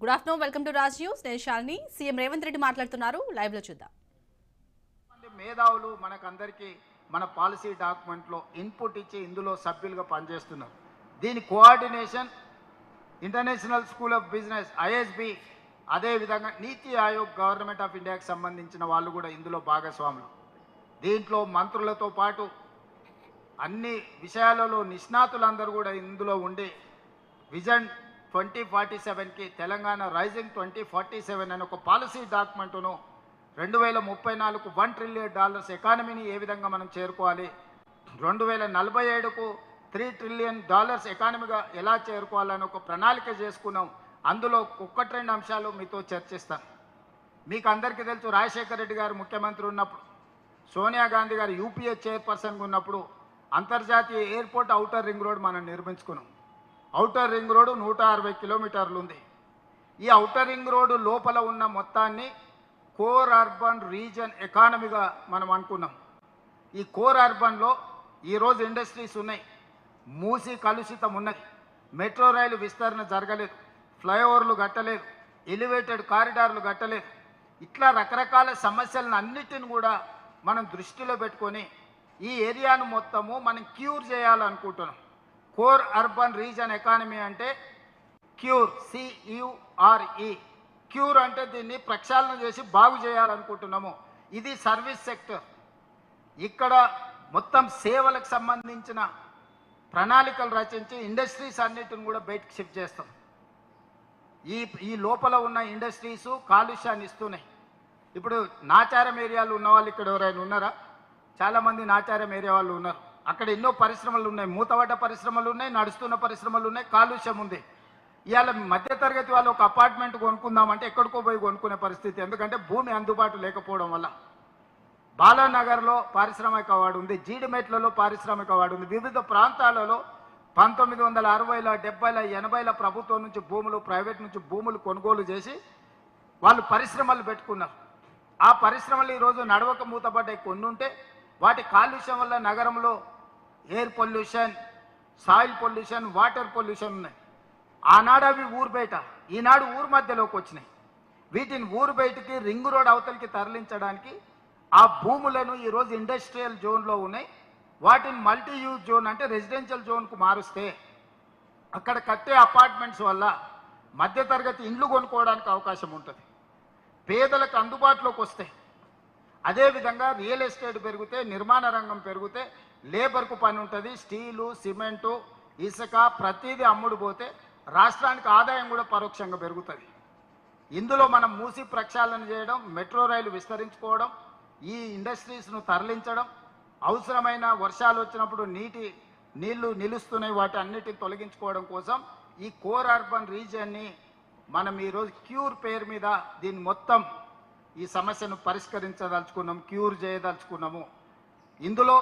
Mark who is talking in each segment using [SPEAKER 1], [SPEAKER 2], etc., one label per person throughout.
[SPEAKER 1] Good afternoon welcome to Raj news నేను Shalini CM Revanth Reddy మాట్లాడుతున్నారు. లైవ్లో చూద్దాం.
[SPEAKER 2] మేధావులు మనకందరికీ మన పాలసీ డాక్యుమెంట్లో ఇన్పుట్ ఇచ్చి ఇందులో సభ్యులుగా పనిచేస్తున్నారు. దీని coordination international school of business ISB అదేవిధంగా నీతి ఆయోగ్ గవర్నమెంట్ ఆఫ్ ఇండియాకి సంబంధించిన వాళ్ళు కూడా ఇందులో భాగస్వాములు. దీంట్లో మంత్రులతో పాటు అన్ని విషయాలలో నిష్ణాతులందరూ కూడా ఇందులో ఉండి విజన్ ట్వంటీ ఫార్టీ సెవెన్కి Telangana rising twenty forty seven అనే ఒక పాలసీ డాక్యుమెంట్ను రెండు వేల ముప్పై నాలుగు వన్ ట్రిలియన్ డాలర్స్ ఎకానమీని ఏ విధంగా మనం చేరుకోవాలి? రెండు వేల నలభై ఏడుకు త్రీ ట్రిలియన్ డాలర్స్ ఎకానమీగా ఎలా చేరుకోవాలని ఒక ప్రణాళిక చేసుకున్నాం. అందులో ఒక్కటి రెండు అంశాలు మీతో చర్చిస్తాను మీకు అందరికీ తెలుసు రాజశేఖర రెడ్డి గారు ముఖ్యమంత్రి ఉన్నప్పుడు సోనియా గాంధీ గారు యూపీఏ చైర్పర్సన్గా ఉన్నప్పుడు అంతర్జాతీయ ఎయిర్పోర్ట్ అవుటర్ రింగ్ రోడ్ మనం నిర్మించుకున్నాం. ఔటర్ రింగ్ రోడ్ నూట అరవై కిలోమీటర్లు ఉంది. ఈ ఔటర్ రింగ్ రోడ్డు లోపల ఉన్న మొత్తాన్ని కోర్ అర్బన్ రీజన్ ఎకానమీగా మనం అనుకున్నాం. ఈ కోర్ అర్బన్లో ఈరోజు ఇండస్ట్రీస్ ఉన్నాయి. మూసి కలుషితం ఉన్నది. మెట్రో రైలు విస్తరణ జరగలేదు. ఫ్లైఓవర్లు కట్టలేదు. ఎలివేటెడ్ కారిడార్లు కట్టలేదు. ఇట్లా రకరకాల సమస్యలను అన్నిటిని కూడా మనం దృష్టిలో పెట్టుకొని ఈ ఏరియాను మొత్తము మనం క్యూర్ చేయాలనుకుంటున్నాం. కోర్ అర్బన్ రీజన్ ఎకానమీ అంటే క్యూర్ సియుఆర్ఈ క్యూర్ అంటే దీన్ని ప్రక్షాళన చేసి బాగు చేయాలనుకుంటున్నాము. ఇది సర్వీస్ సెక్టర్. ఇక్కడ మొత్తం సేవలకు సంబంధించిన ప్రణాళికలు రచించి ఇండస్ట్రీస్ అన్నిటిని కూడా బయటకు షిఫ్ట్ చేస్తాం. ఈ ఈ లోపల ఉన్న ఇండస్ట్రీస్ కాలుష్యాన్ని ఇస్తున్నాయి. ఇప్పుడు నాచారం ఏరియాలు ఉన్న వాళ్ళు ఇక్కడ ఎవరైనా ఉన్నారా? చాలామంది నాచారం ఏరియా వాళ్ళు ఉన్నారు. అక్కడ ఎన్నో పరిశ్రమలు ఉన్నాయి. మూతపడ్డ పరిశ్రమలు ఉన్నాయి నడుస్తున్న పరిశ్రమలు ఉన్నాయి కాలుష్యం ఉంది. ఇవాళ మధ్యతరగతి వాళ్ళు ఒక అపార్ట్మెంట్ కొనుక్కుందామంటే ఎక్కడికో పోయి కొనుక్కునే పరిస్థితి. ఎందుకంటే భూమి అందుబాటు లేకపోవడం వల్ల. బాలానగర్లో పారిశ్రామిక వాడు ఉంది. జీడిమెట్లలో పారిశ్రామిక వాడు ఉంది. వివిధ ప్రాంతాలలో పంతొమ్మిది వందల అరవైల డెబ్బైల ఎనభైల ప్రభుత్వం నుంచి భూములు ప్రైవేట్ నుంచి భూములు కొనుగోలు చేసి వాళ్ళు పరిశ్రమలు పెట్టుకున్నారు. ఆ పరిశ్రమలు ఈరోజు నడవక మూతపడ్డాయి కొన్ని ఉంటే వాటి కాలుష్యం వల్ల నగరంలో air pollution soil pollution water pollution ఉన్నాయి. ఆనాడు అవి ఊరు బయట ఈనాడు ఊరు మధ్యలోకి వచ్చినాయి. వీటిని ఊరు బయటికి రింగ్ రోడ్ అవతలికి తరలించడానికి ఆ భూములను ఈరోజు ఇండస్ట్రియల్ జోన్లో ఉన్నాయి. వాటిని మల్టీ యూజ్ జోన్ అంటే రెసిడెన్షియల్ జోన్కు మారుస్తే అక్కడ కట్టే అపార్ట్మెంట్స్ వల్ల మధ్యతరగతి ఇండ్లు కొనుక్కోవడానికి అవకాశం ఉంటుంది. పేదలకు అందుబాటులోకి వస్తాయి. అదేవిధంగా రియల్ ఎస్టేట్ పెరిగితే నిర్మాణ రంగం పెరిగితే లేబర్కు పని ఉంటుంది స్టీలు సిమెంటు ఇసుక ప్రతిదీ అమ్ముడు పోతే రాష్ట్రానికి ఆదాయం కూడా పరోక్షంగా పెరుగుతుంది. ఇందులో మనం మూసి ప్రక్షాళన చేయడం మెట్రో రైలు విస్తరించుకోవడం ఈ ఇండస్ట్రీస్ను తరలించడం అవసరమైన వర్షాలు వచ్చినప్పుడు నీటి నీళ్ళు నిలుస్తున్నాయి వాటి అన్నిటిని తొలగించుకోవడం కోసం ఈ కోర్ అర్బన్ రీజియన్ని మనం ఈరోజు క్యూర్ పేరు మీద దీన్ని మొత్తం ఈ సమస్యను పరిష్కరించదలుచుకున్నాం క్యూర్ చేయదలుచుకున్నాము. ఇందులో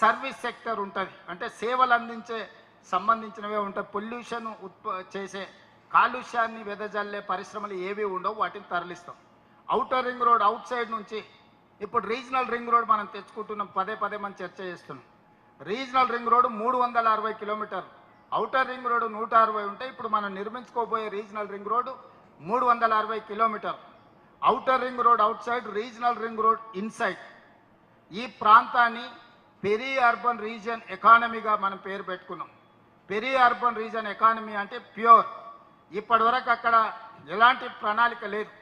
[SPEAKER 2] సర్వీస్ సెక్టర్ ఉంటుంది. అంటే సేవలు అందించే సంబంధించినవే ఉంటాయి. పొల్యూషన్ ఉత్ప చేసే కాలుష్యాన్ని వెదజల్లే పరిశ్రమలు ఏవి ఉండవు వాటిని తరలిస్తాం. Outer ring road outside నుంచి ఇప్పుడు రీజనల్ రింగ్ రోడ్ మనం తెచ్చుకుంటున్నాం పదే పదే మనం చర్చ చేస్తున్నాం. రీజనల్ రింగ్ రోడ్ మూడు వందల అరవై కిలోమీటర్లు అవుటర్ రింగ్ రోడ్ నూట అరవై ఉంటే ఇప్పుడు మనం నిర్మించుకోబోయే రీజనల్ రింగ్ రోడ్ మూడు వందల అరవై కిలోమీటర్లు outer ring road outside regional ring road inside ఈ ప్రాంతాన్ని పెరీ అర్బన్ రీజియన్ ఎకానమీగా మనం పేరు పెట్టుకున్నాం. పెరీ అర్బన్ రీజన్ ఎకానమీ అంటే ప్యూర్. ఇప్పటివరకు అక్కడ ఎలాంటి ప్రణాళిక లేదు.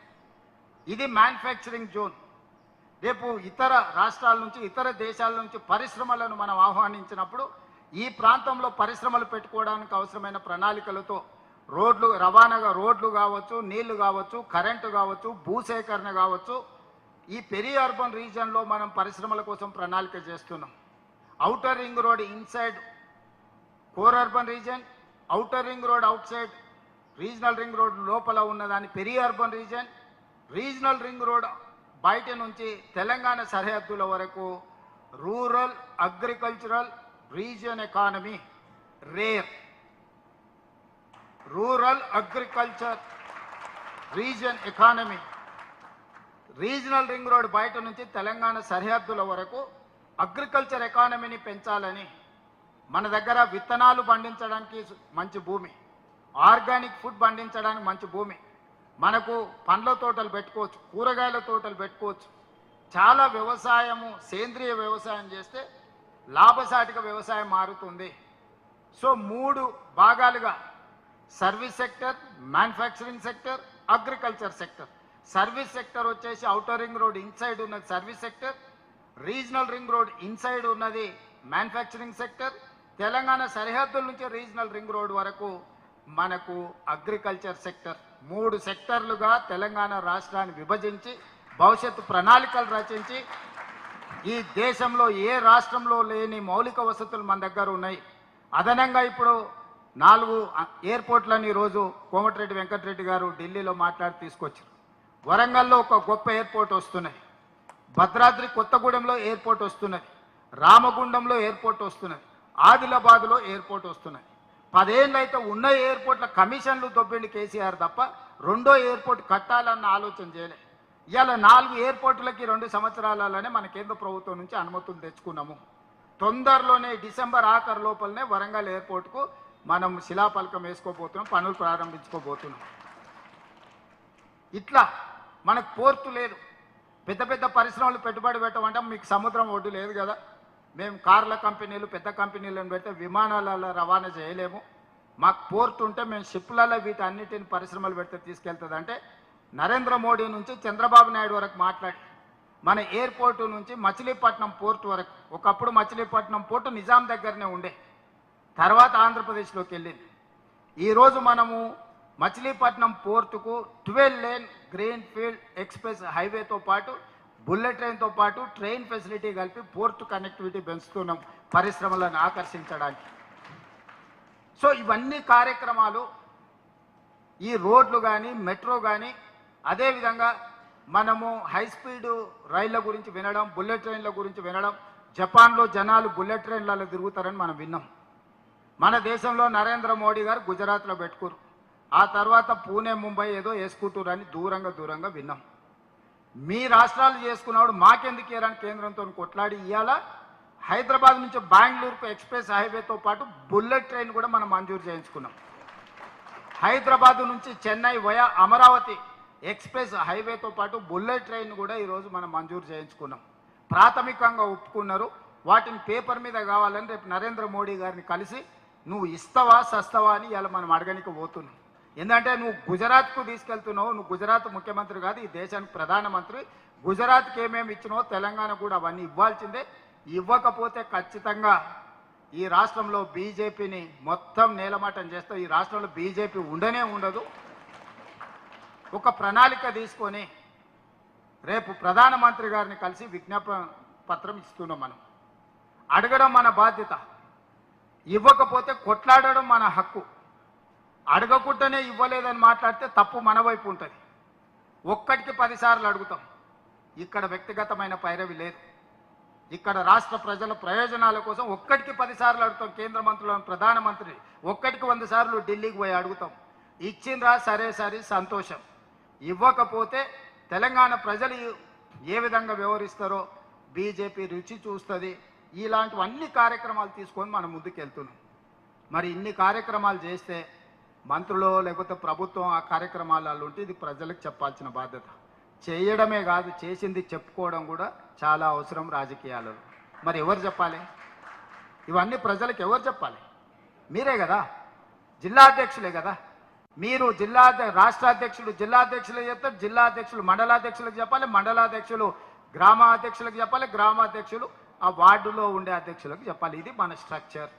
[SPEAKER 2] ఇది మ్యానుఫ్యాక్చరింగ్ జోన్. రేపు ఇతర రాష్ట్రాల నుంచి ఇతర దేశాల నుంచి పరిశ్రమలను మనం ఆహ్వానించినప్పుడు ఈ ప్రాంతంలో పరిశ్రమలు పెట్టుకోవడానికి అవసరమైన ప్రణాళికలతో రోడ్లు రవాణాగా రోడ్లు కావచ్చు నీళ్ళు కావచ్చు కరెంటు కావచ్చు భూసేకరణ కావచ్చు ఈ పెరి అర్బన్ రీజన్లో మనం పరిశ్రమల కోసం ప్రణాళిక చేస్తున్నాం. Outer ring road inside core urban region outer ring road outside regional ring road లోపల ఉన్నదాన్ని peri urban region regional ring road బయట నుంచి తెలంగాణ సరిహద్దుల వరకు rural agricultural region economy rare rural agriculture region economy regional ring road బయట నుంచి తెలంగాణ సరిహద్దుల వరకు అగ్రికల్చర్ ఎకానమీని పెంచాలని మన దగ్గర విత్తనాలు పండించడానికి మంచి భూమి ఆర్గానిక్ ఫుడ్ పండించడానికి మంచి భూమి. మనకు పండ్ల తోటలు పెట్టుకోవచ్చు కూరగాయల తోటలు పెట్టుకోవచ్చు. చాలా వ్యవసాయము సేంద్రియ వ్యవసాయం చేస్తే లాభసాటిక వ్యవసాయం మారుతుంది. సో మూడు భాగాలుగా. Service sector manufacturing sector agriculture sector. Service sector వచ్చేసి అవుటర్ రింగ్ రోడ్ ఇన్సైడ్ ఉన్నది service sector. Regional ring road inside ఉన్నది మ్యానుఫ్యాక్చరింగ్ సెక్టర్. తెలంగాణ సరిహద్దుల నుంచి రీజనల్ రింగ్ రోడ్ వరకు మనకు అగ్రికల్చర్ సెక్టర్. మూడు సెక్టర్లుగా తెలంగాణ రాష్ట్రాన్ని విభజించి భవిష్యత్తు ప్రణాళికలు రచించి ఈ దేశంలో ఏ రాష్ట్రంలో లేని మౌలిక వసతులు మన దగ్గర ఉన్నాయి. అదనంగా ఇప్పుడు నాలుగు ఎయిర్పోర్ట్లను ఈరోజు కోమటిరెడ్డి వెంకటరెడ్డి గారు ఢిల్లీలో మాట్లాడి తీసుకొచ్చారు. వరంగల్లో ఒక గొప్ప ఎయిర్పోర్ట్ వస్తున్నాయి. భద్రాద్రి కొత్తగూడెంలో ఎయిర్పోర్ట్ వస్తున్నది రామగుండంలో ఎయిర్పోర్ట్ వస్తున్నది ఆదిలాబాద్లో ఎయిర్పోర్ట్ వస్తున్నది పదేళ్ళు అయితే ఉన్న ఎయిర్పోర్ట్ల కమిషన్లు దొబ్బిండి కేసీఆర్ తప్ప రెండో ఎయిర్పోర్ట్ కట్టాలన్న ఆలోచన చేయలే. ఇవాళ నాలుగు ఎయిర్పోర్టులకి రెండు సంవత్సరాలలోనే మన కేంద్ర ప్రభుత్వం నుంచి అనుమతులు తెచ్చుకున్నాము. తొందరలోనే డిసెంబర్ ఆఖరు లోపలనే వరంగల్ ఎయిర్పోర్ట్కు మనం శిలాఫలకం వేసుకోబోతున్నాం పనులు ప్రారంభించుకోబోతున్నాం. ఇట్లా మనకు పోర్టు లేదు. పెద్ద పెద్ద పరిశ్రమలు పెట్టుబడి పెట్టమంటే మీకు సముద్రం ఒడ్డు లేదు కదా. మేము కార్ల కంపెనీలు పెద్ద కంపెనీలను పెడితే విమానాలలో రవాణా చేయలేము. మాకు పోర్ట్ ఉంటే మేము షిప్లలో వీటన్నిటిని పరిశ్రమలు పెడితే తీసుకెళ్తుంది. అంటే నరేంద్ర మోడీ నుంచి చంద్రబాబు నాయుడు వరకు మాట్లాడి మన ఎయిర్పోర్టు నుంచి మచిలీపట్నం పోర్ట్ వరకు. ఒకప్పుడు మచిలీపట్నం పోర్టు నిజాం దగ్గరనే ఉండే. తర్వాత ఆంధ్రప్రదేశ్లోకి వెళ్ళింది. ఈరోజు మనము మచిలీపట్నం పోర్టుకు twelve lane green field express హైవేతో పాటు బుల్లెట్ ట్రైన్తో పాటు ట్రైన్ ఫెసిలిటీ కలిపి పోర్ట్ కనెక్టివిటీ పెంచుతున్నాం పరిశ్రమలను ఆకర్షించడానికి. సో ఇవన్నీ కార్యక్రమాలు ఈ రోడ్లు కానీ మెట్రో కానీ అదేవిధంగా మనము హై స్పీడ్ రైళ్ళ గురించి వినడం బుల్లెట్ ట్రైన్ల గురించి వినడం జపాన్లో జనాలు బుల్లెట్ ట్రైన్లలో తిరుగుతారని మనం విన్నాం. మన దేశంలో నరేంద్ర మోడీ గారు గుజరాత్లో పెట్టుకోరు. ఆ తర్వాత పూణే ముంబై ఏదో వేసుకుంటారు అని దూరంగా దూరంగా విన్నాం. మీ రాష్ట్రాలు చేసుకున్నప్పుడు మాకెందుకు ఏరని కేంద్రంతో కొట్లాడి ఇవాళ హైదరాబాద్ నుంచి బెంగళూరుకు ఎక్స్ప్రెస్ హైవేతో పాటు బుల్లెట్ ట్రైన్ కూడా మనం మంజూరు చేయించుకున్నాం. హైదరాబాద్ నుంచి చెన్నై వయా అమరావతి ఎక్స్ప్రెస్ హైవేతో పాటు బుల్లెట్ ట్రైన్ కూడా ఈరోజు మనం మంజూరు చేయించుకున్నాం. ప్రాథమికంగా ఒప్పుకున్నారు. వాటిని పేపర్ మీద కావాలని రేపు నరేంద్ర మోడీ గారిని కలిసి నువ్వు ఇస్తావా సస్తావా అని ఇలా మనం అడగనికి పోతున్నాం. ఎందుకంటే నువ్వు గుజరాత్కు తీసుకెళ్తున్నావు నువ్వు గుజరాత్ ముఖ్యమంత్రి కాదు ఈ దేశానికి ప్రధానమంత్రి. గుజరాత్కి ఏమేమి ఇచ్చినో తెలంగాణ కూడా అవన్నీ ఇవ్వాల్సిందే. ఇవ్వకపోతే ఖచ్చితంగా ఈ రాష్ట్రంలో బీజేపీని మొత్తం నేలమాటం చేస్తావు ఈ రాష్ట్రంలో బీజేపీ ఉండనే ఉండదు. ఒక ప్రణాళిక తీసుకొని రేపు ప్రధానమంత్రి గారిని కలిసి విజ్ఞాపన పత్రం ఇస్తున్నాం మనం. అడగడం మన బాధ్యత. ఇవ్వకపోతే కొట్లాడడం మన హక్కు. అడగకుండానే ఇవ్వలేదని మాట్లాడితే తప్పు మన వైపు ఉంటుంది. ఒక్కటికి పదిసార్లు అడుగుతాం. ఇక్కడ వ్యక్తిగతమైన పైరవి లేదు. ఇక్కడ రాష్ట్ర ప్రజల ప్రయోజనాల కోసం ఒక్కటికి పదిసార్లు అడుగుతాం. కేంద్ర మంత్రులను ప్రధానమంత్రి ఒక్కటికి వంద సార్లు ఢిల్లీకి పోయి అడుగుతాం. ఇచ్చిండ్రా సరే సరే సంతోషం. ఇవ్వకపోతే తెలంగాణ ప్రజలు ఏ విధంగా వ్యవహరిస్తారో బీజేపీ రుచి చూస్తుంది. ఇలాంటివన్నీ కార్యక్రమాలు తీసుకొని మనం ముందుకు వెళ్తున్నాం మరి ఇన్ని కార్యక్రమాలు చేస్తే మంత్రులు లేకపోతే ప్రభుత్వం ఆ కార్యక్రమాలలో ఉంటే ఇది ప్రజలకు చెప్పాల్సిన బాధ్యత. చేయడమే కాదు చేసింది చెప్పుకోవడం కూడా చాలా అవసరం రాజకీయాలలో. మరి ఎవరు చెప్పాలి? ఇవన్నీ ప్రజలకు ఎవరు చెప్పాలి? మీరే కదా. జిల్లా అధ్యక్షులే కదా. మీరు జిల్లా రాష్ట్రాధ్యక్షులు రాష్ట్ర అధ్యక్షులు జిల్లా అధ్యక్షులు చెప్తారు జిల్లా అధ్యక్షులు మండలాధ్యక్షులకు చెప్పాలి మండలాధ్యక్షులు గ్రామ అధ్యక్షులకు చెప్పాలి గ్రామాధ్యక్షులు ఆ వార్డులో ఉండే అధ్యక్షులకు చెప్పాలి. ఇది మన స్ట్రక్చర్.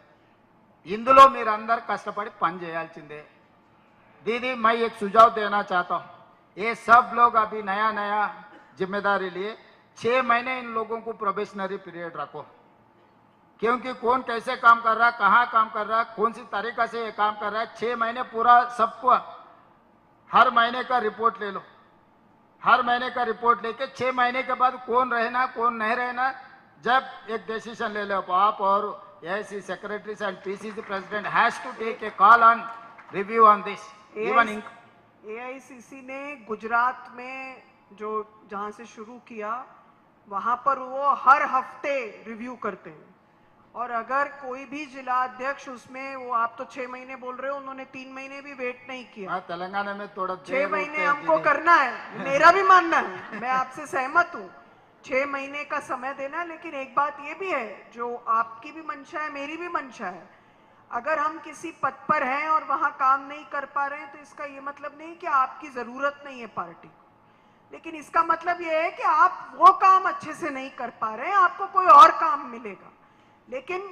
[SPEAKER 2] ఇందులో మీరందరూ కష్టపడి పని చేయాల్సిందే. दीदी, मैं एक सुझाव देना चाहता हूँ। ये सब लोग अभी नया नया ज़िम्मेदारी लिए। छह महीने इन लोगों को प्रोबेशनरी पीरियड रखो। क्योंकि कौन कैसे काम कर रहा है, कहाँ काम कर रहा है, कौन सी तरीका से ये काम कर रहा है, छह महीने पूरा सबको हर महीने का रिपोर्ट ले लो। हर महीने का रिपोर्ट लेके छह महीने के बाद कौन रहना, कौन नहीं रहना, जब एक डिसीज़न ले लो। आप और AIC secretaries and PCC president has to take a call on review on this.
[SPEAKER 3] AICC ने गुजरात में जो जहाँ से शुरू किया वहाँ पर वो हर हफ़्ते रिव्यू करते हैं। और अगर कोई भी जिला अध्यक्ष उसमें वो आप तो छह महीने बोल रहे हो उन्होंने तीन महीने भी वेट नहीं किया।
[SPEAKER 2] हाँ तेलंगाना में थोड़ा
[SPEAKER 3] छह महीने हमको करना है। मेरा भी मानना है। मैं आपसे सहमत हूँ। छह महीने का समय देना लेकिन एक बात ये भी है जो आपकी भी मंशा है मेरी भी मंशा है अगर हम किसी पद पर हैं और वहाँ काम नहीं कर पा रहे हैं तो इसका ये मतलब नहीं कि आपकी ज़रूरत नहीं है पार्टी को। लेकिन इसका मतलब ये है कि आप वो काम अच्छे से नहीं कर पा रहे हैं, आपको कोई और काम मिलेगा। लेकिन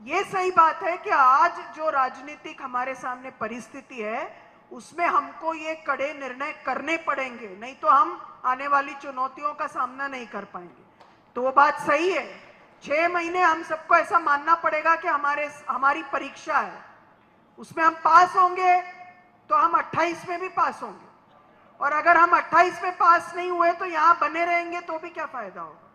[SPEAKER 3] ये सही बात है कि आज जो राजनीतिक हमारे सामने परिस्थिति है, उसमें हमको ये कड़े निर्णय करने पड़ेंगे, नहीं तो हम आने वाली चुनौतियों का सामना नहीं कर पाएँगे। तो वो बात सही है। छह महीने हम सबको ऐसा मानना पड़ेगा कि हमारे हमारी परीक्षा है। उसमें हम पास होंगे तो हम 28 में भी पास होंगे। और अगर हम 28 में पास नहीं हुए तो यहाँ बने रहेंगे तो भी क्या फ़ायदा होगा?